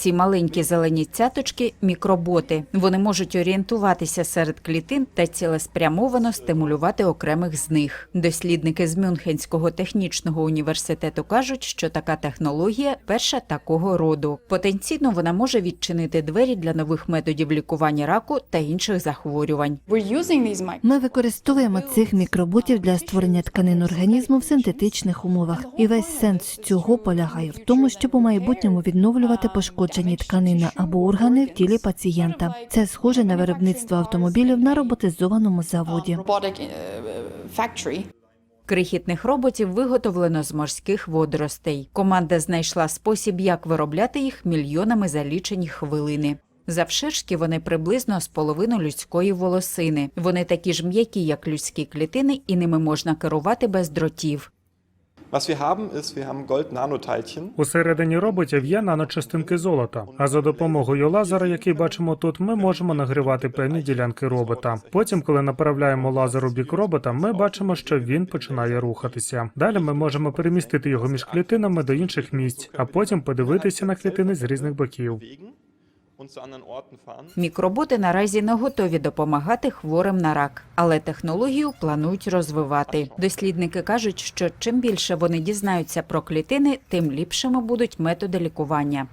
Ці маленькі зелені цяточки мікроботи. Вони можуть орієнтуватися серед клітин та цілеспрямовано стимулювати окремих з них. Дослідники з Мюнхенського технічного університету кажуть, що така технологія перша такого роду. Потенційно вона може відчинити двері для нових методів лікування раку та інших захворювань. Ми використовуємо цих мікроботів для створення тканин організму в синтетичних умовах. І весь сенс цього полягає в тому, щоб у майбутньому відновлювати пошкоджені тканини або органи в тілі пацієнта. Це схоже на виробництво автомобілів на роботизованому заводі. uh. Крихітних роботів виготовлено з морських водоростей. Команда знайшла спосіб, як виробляти їх мільйонами за лічені хвилини. Завширшки вони приблизно з половину людської волосини. Вони такі ж м'які, як людські клітини, і ними можна керувати без дротів. Усередині роботів є наночастинки золота. А за допомогою лазера, який бачимо тут, ми можемо нагрівати певні ділянки робота. Потім, коли направляємо лазер у бік робота, ми бачимо, що він починає рухатися. Далі ми можемо перемістити його між клітинами до інших місць, а потім подивитися на клітини з різних боків. Мікроботи наразі не готові допомагати хворим на рак, але технологію планують розвивати. Дослідники кажуть, що чим більше вони дізнаються про клітини, тим ліпшими будуть методи лікування.